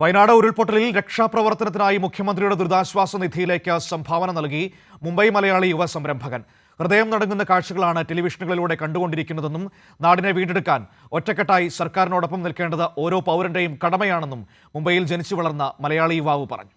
വയനാട് ഉരുൾപൊട്ടലിൽ രക്ഷാപ്രവർത്തനത്തിനായി മുഖ്യമന്ത്രിയുടെ ദുരിതാശ്വാസ നിധിയിലേക്ക് സംഭാവന നൽകി മുംബൈ മലയാളി യുവ സംരംഭകൻ. ഹൃദയം നടങ്ങുന്ന കാഴ്ചകളാണ് ടെലിവിഷനുകളിലൂടെ കണ്ടുകൊണ്ടിരിക്കുന്നതെന്നും നാടിനെ വീണ്ടെടുക്കാൻ ഒറ്റക്കെട്ടായി സർക്കാരിനോടൊപ്പം നിൽക്കേണ്ടത് ഓരോ പൗരന്റെയും കടമയാണെന്നും മുംബൈയിൽ ജനിച്ചു വളർന്ന മലയാളി യുവാവ് പറഞ്ഞു.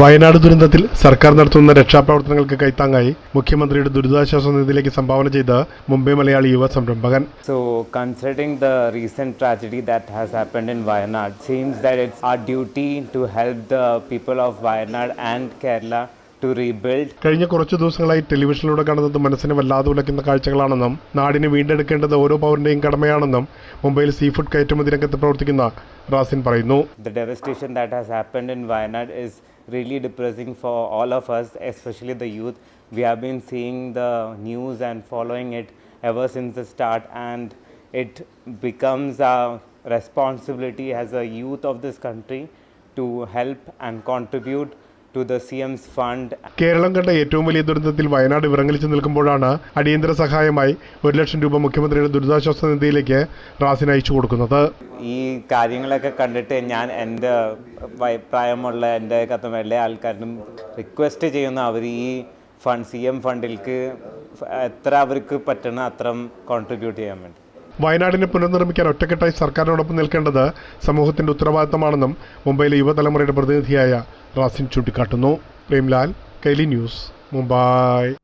വയനാട് ദുരന്തത്തിൽ സർക്കാർ നടത്തുന്ന രക്ഷാപ്രവർത്തനങ്ങൾക്ക് കൈത്താങ്ങായി മുഖ്യമന്ത്രിയുടെ ദുരിതാശ്വാസ നിധിയിലേക്ക് സംഭാവന ചെയ്ത മുംബൈ മലയാളി യുവ സംരംഭകൻ So, considering the recent tragedy that has happened in Wayanad, seems that it's our duty to help the people of Wayanad and Kerala to rebuild കഴിഞ്ഞ കുറച്ചു ദിവസങ്ങളായി ടെലിവിഷനിലൂടെ കാണുന്നത് മനസ്സിനെ വല്ലാതെ ഉലയ്ക്കുന്ന കാഴ്ചകളാണെന്നും നാടിനെ വീണ്ടെടുക്കേണ്ടത് ഓരോ പൗരന്റെയും കടമയാണെന്നും മുംബൈയിൽ സീ ഫുഡ് കയറ്റുമതി രംഗത്ത് പ്രവർത്തിക്കുന്ന റാസിൻ പറയുന്നു The devastation that has happened in Wayanad is really depressing for all of us, especially the youth. We have been seeing the news and following it ever since the start, and it becomes our responsibility as a youth of this country to help and contribute to C CM's fund Keralam കണ്ട ഏറ്റവും വലിയ ദുരന്തത്തിൽ വയനാട് വിറങ്ങലിച്ചു നിൽക്കുമ്പോഴാണ് അടിയന്തര സഹായമായി ഒരു ലക്ഷം രൂപ മുഖ്യമന്ത്രിയുടെ ദുരിതാശ്വാസ നിധിയിലേക്ക് റാസിന് അയച്ചു കൊടുക്കുന്നത്. ഈ കാര്യങ്ങളൊക്കെ കണ്ടിട്ട് ഞാൻ എന്റെ അഭിപ്രായമുള്ള പ്രായമുള്ള എന്റെ കത്തും എല്ലാ ആൾക്കാരും റിക്വസ്റ്റ് ചെയ്യുന്ന. അവർ ഈ ഫണ്ട് സി എം ഫണ്ടിലേക്ക് എത്ര അവർക്ക് പറ്റണ അത്രയും കോൺട്രിബ്യൂട്ട് ചെയ്യാൻ വേണ്ടി. വയനാടിനെ പുനർനിർമ്മിക്കാൻ ഒറ്റക്കെട്ടായി സർക്കാരിനോടൊപ്പം നിൽക്കേണ്ടത് സമൂഹത്തിന്റെ ഉത്തരവാദിത്തമാണെന്നും മുംബൈയിലെ യുവതലമുറയുടെ പ്രതിനിധിയായ റാസിൻ ചൂണ്ടിക്കാട്ടുന്നു. പ്രേംലാൽ കൈലി ന്യൂസ് മുംബൈ.